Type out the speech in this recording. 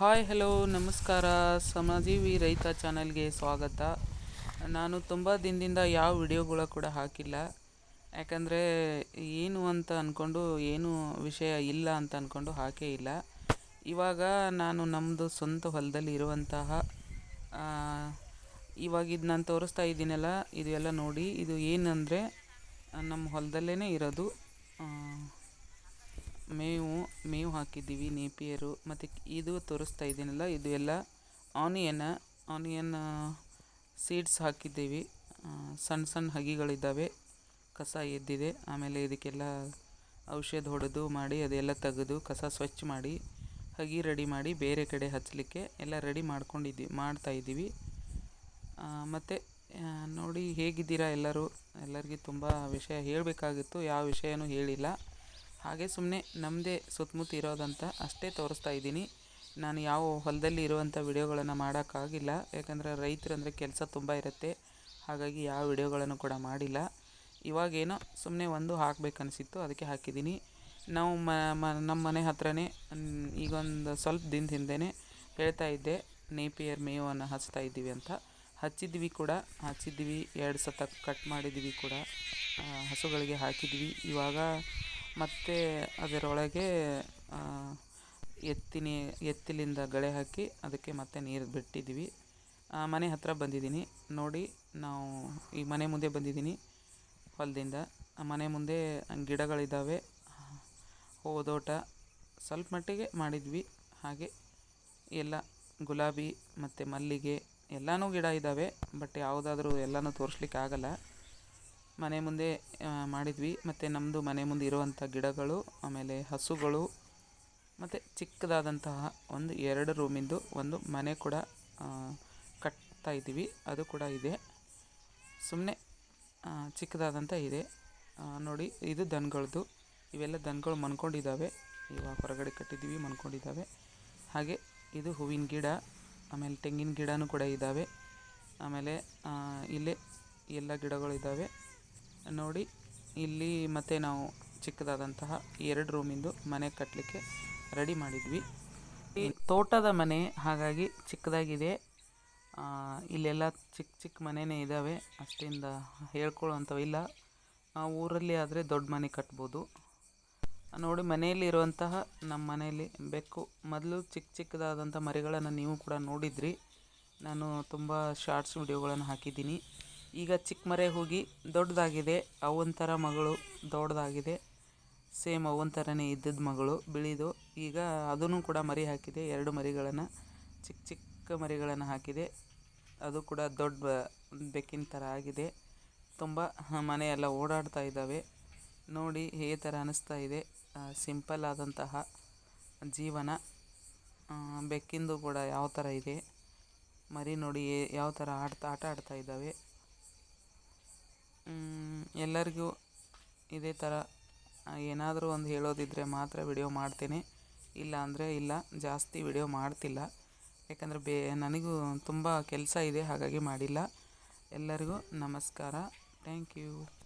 Hi, hello, ನಮಸ್ಕಾರ. ಸಮಾಜೀವಿ ರೈತ ಚಾನಲ್ಗೆ ಸ್ವಾಗತ. ನಾನು ತುಂಬ ದಿನದಿಂದ ಯಾವ ವಿಡಿಯೋಗಳ ಕೂಡ ಹಾಕಿಲ್ಲ. ಯಾಕಂದರೆ ಏನು ಅಂತ ಅಂದ್ಕೊಂಡು ಏನು ವಿಷಯ ಇಲ್ಲ ಅಂತ ಅಂದ್ಕೊಂಡು ಹಾಕೇ ಇಲ್ಲ. ಇವಾಗ ನಾನು ನಮ್ಮದು ಸ್ವಂತ ಹೊಲದಲ್ಲಿ ಇರುವಂತಹ ಇವಾಗ ಇದು ನಾನು ತೋರಿಸ್ತಾ ಇದ್ದೀನಲ್ಲ, ಇದು ಎಲ್ಲ ನೋಡಿ. ಇದು ಏನಂದರೆ ನಮ್ಮ ಹೊಲದಲ್ಲೇ ಇರೋದು ಮೇವು ಮೇವು ಹಾಕಿದ್ದೀವಿ ನೇಪಿಯರು. ಮತ್ತು ಇದು ತೋರಿಸ್ತಾ ಇದ್ದೀನಲ್ಲ, ಇದು ಎಲ್ಲ ಆನಿಯನ್ ಆನಿಯನ್ ಸೀಡ್ಸ್ ಹಾಕಿದ್ದೀವಿ. ಸಣ್ಣ ಸಣ್ಣ ಹಗಿಗಳಿದ್ದಾವೆ. ಕಸ ಎದ್ದಿದೆ. ಆಮೇಲೆ ಇದಕ್ಕೆಲ್ಲ ಔಷಧ ಹೊಡೆದು ಮಾಡಿ, ಅದೆಲ್ಲ ತೆಗೆದು ಕಸ ಸ್ವಚ್ಛ ಮಾಡಿ, ಹಗಿ ರೆಡಿ ಮಾಡಿ ಬೇರೆ ಕಡೆ ಹಚ್ಚಲಿಕ್ಕೆ ಎಲ್ಲ ರೆಡಿ ಮಾಡ್ಕೊಂಡಿದ್ದೀವಿ ಮಾಡ್ತಾ ಇದ್ದೀವಿ. ಮತ್ತು ನೋಡಿ ಹೇಗಿದ್ದೀರಾ ಎಲ್ಲರೂ? ಎಲ್ಲರಿಗೂ ತುಂಬ ವಿಷಯ ಹೇಳಬೇಕಾಗಿತ್ತು. ಯಾವ ವಿಷಯನೂ ಹೇಳಿಲ್ಲ. ಹಾಗೆ ಸುಮ್ಮನೆ ನಮ್ಮದೇ ಸುತ್ತಮುತ್ತ ಇರೋದಂತ ಅಷ್ಟೇ ತೋರಿಸ್ತಾ ಇದ್ದೀನಿ. ನಾನು ಯಾವ ಹೊಲದಲ್ಲಿ ಇರುವಂಥ ವಿಡಿಯೋಗಳನ್ನು ಮಾಡೋಕ್ಕಾಗಿಲ್ಲ. ಯಾಕಂದರೆ ರೈತರಂದರೆ ಕೆಲಸ ತುಂಬ ಇರುತ್ತೆ. ಹಾಗಾಗಿ ಯಾವ ವಿಡಿಯೋಗಳನ್ನು ಕೂಡ ಮಾಡಿಲ್ಲ. ಇವಾಗೇನೋ ಸುಮ್ಮನೆ ಒಂದು ಹಾಕಬೇಕನ್ನಿಸಿತ್ತು ಅದಕ್ಕೆ ಹಾಕಿದ್ದೀನಿ. ನಾವು ಮ ನಮ್ಮ ಮನೆ ಹತ್ರನೇ ಈಗೊಂದು ಸ್ವಲ್ಪ ದಿನದ ಹಿಂದೆನೇ ಹೇಳ್ತಾ ಇದ್ದೆ, ನೇಪಿಯರ್ ಮೇವನ್ನು ಹಚ್ತಾ ಇದ್ದೀವಿ ಅಂತ. ಹಚ್ಚಿದ್ವಿ ಕೂಡ, ಹಚ್ಚಿದ್ವಿ, ಎರಡು ಸತ ಕಟ್ ಮಾಡಿದ್ವಿ ಕೂಡ. ಹಸುಗಳಿಗೆ ಹಾಕಿದ್ವಿ. ಇವಾಗ ಮತ್ತೆ ಅದರೊಳಗೆ ಎತ್ತಿನಿ, ಎತ್ತಿಲಿಂದ ಗಳೆ ಹಾಕಿ ಅದಕ್ಕೆ ಮತ್ತೆ ನೀರು ಬಿಟ್ಟಿದ್ವಿ. ಮನೆ ಹತ್ತಿರ ಬಂದಿದ್ದೀನಿ. ನೋಡಿ, ನಾವು ಈ ಮನೆ ಮುಂದೆ ಬಂದಿದ್ದೀನಿ ಹೊಲದಿಂದ. ಮನೆ ಮುಂದೆ ಗಿಡಗಳಿದ್ದಾವೆ ಹೋದೋಟ ಸ್ವಲ್ಪ ಮಟ್ಟಿಗೆ ಮಾಡಿದ್ವಿ. ಹಾಗೆ ಎಲ್ಲ ಗುಲಾಬಿ ಮತ್ತು ಮಲ್ಲಿಗೆ ಎಲ್ಲನೂ ಗಿಡ ಇದ್ದಾವೆ ಬಟ್ ಯಾವುದಾದ್ರೂ ಎಲ್ಲನೂ ತೋರಿಸ್ಲಿಕ್ಕೆ ಆಗಲ್ಲ ಮನೆ ಮುಂದೆ ಮಾಡಿದ್ವಿ. ಮತ್ತು ನಮ್ಮದು ಮನೆ ಮುಂದೆ ಇರುವಂಥ ಗಿಡಗಳು, ಆಮೇಲೆ ಹಸುಗಳು, ಮತ್ತು ಚಿಕ್ಕದಾದಂತಹ ಒಂದು ಎರಡು ರೂಮಿಂದು ಒಂದು ಮನೆ ಕೂಡ ಕಟ್ತಾ ಇದ್ದೀವಿ. ಅದು ಕೂಡ ಇದೆ. ಸುಮ್ಮನೆ ಚಿಕ್ಕದಾದಂಥ ಇದೆ. ನೋಡಿ, ಇದು ದನಗಳದ್ದು ಇವೆಲ್ಲ ದನಗಳು ಮನ್ಕೊಂಡಿದ್ದಾವೆ. ಇವಾಗ ಹೊರಗಡೆ ಕಟ್ಟಿದ್ದೀವಿ, ಮನ್ಕೊಂಡಿದ್ದಾವೆ. ಹಾಗೆ ಇದು ಹೂವಿನ ಗಿಡ, ಆಮೇಲೆ ತೆಂಗಿನ ಗಿಡನೂ ಕೂಡ ಇದ್ದಾವೆ. ಆಮೇಲೆ ಇಲ್ಲೇ ಎಲ್ಲ ಗಿಡಗಳಿದ್ದಾವೆ. ನೋಡಿ ಇಲ್ಲಿ ಮತ್ತೆ ನಾವು ಚಿಕ್ಕದಾದಂತಹ ಎರಡು ರೂಮಿಂದು ಮನೆ ಕಟ್ಟಲಿಕ್ಕೆ ರೆಡಿ ಮಾಡಿದ್ವಿ. ಈ ತೋಟದ ಮನೆ ಹಾಗಾಗಿ ಚಿಕ್ಕದಾಗಿದೆ. ಇಲ್ಲೆಲ್ಲ ಚಿಕ್ಕ ಚಿಕ್ಕ ಮನೆಯೇ ಇದ್ದಾವೆ ಅಷ್ಟಿಂದ ಆ, ಊರಲ್ಲಿ ಆದರೆ ದೊಡ್ಡ ಮನೆ ಕಟ್ಬೋದು. ನೋಡಿ ಮನೆಯಲ್ಲಿ ಇರುವಂತಹ ನಮ್ಮ ಮನೆಯಲ್ಲಿ ಬೆಕ್ಕು. ಮೊದಲು ಚಿಕ್ಕ ಚಿಕ್ಕದಾದಂಥ ಮರಿಗಳನ್ನು ನೀವು ಕೂಡ ನೋಡಿದ್ರಿ. ನಾನು ತುಂಬ ಶಾರ್ಟ್ಸ್ ವಿಡಿಯೋಗಳನ್ನು ಹಾಕಿದ್ದೀನಿ. ಈಗ ಚಿಕ್ಕ ಮರೆ ಹೋಗಿ ದೊಡ್ಡದಾಗಿದೆ. ಅವನ ಥರ ಮಗಳು ದೊಡ್ಡದಾಗಿದೆ. ಸೇಮ್ ಅವನ ಥರನೇ ಇದ್ದಿದ್ದ ಮಗಳು ಬಿಳಿದು. ಈಗ ಅದನ್ನು ಕೂಡ ಮರಿ ಹಾಕಿದೆ. ಎರಡು ಮರಿಗಳನ್ನು ಚಿಕ್ಕ ಚಿಕ್ಕ ಮರಿಗಳನ್ನು ಹಾಕಿದೆ. ಅದು ಕೂಡ ದೊಡ್ಡ ಬೆಕ್ಕಿನ ಥರ ಆಗಿದೆ. ತುಂಬ ಮನೆಯೆಲ್ಲ ಓಡಾಡ್ತಾ ಇದ್ದಾವೆ. ನೋಡಿ ಹೇ ಥರ ಅನ್ನಿಸ್ತಾ ಇದೆ. ಸಿಂಪಲ್ ಆದಂತಹ ಜೀವನ. ಬೆಕ್ಕಿಂದು ಕೂಡ ಯಾವ ಥರ ಇದೆ. ಮರಿ ನೋಡಿ ಯಾವ ಥರ ಆಡ್ತಾ, ಆಟ ಆಡ್ತಾ ಇದ್ದಾವೆ. ಎಲ್ಲರಿಗೂ ಇದೇ ಥರ ಏನಾದರೂ ಒಂದು ಹೇಳೋದಿದ್ದರೆ ಮಾತ್ರ ವಿಡಿಯೋ ಮಾಡ್ತೀನಿ. ಇಲ್ಲ ಅಂದರೆ ಇಲ್ಲ, ಜಾಸ್ತಿ ವಿಡಿಯೋ ಮಾಡ್ತಿಲ್ಲ. ಯಾಕಂದರೆ ಬೇ, ನನಗೂ ತುಂಬ ಕೆಲಸ ಇದೆ, ಹಾಗಾಗಿ ಮಾಡಿಲ್ಲ. ಎಲ್ಲರಿಗೂ ನಮಸ್ಕಾರ. Thank you.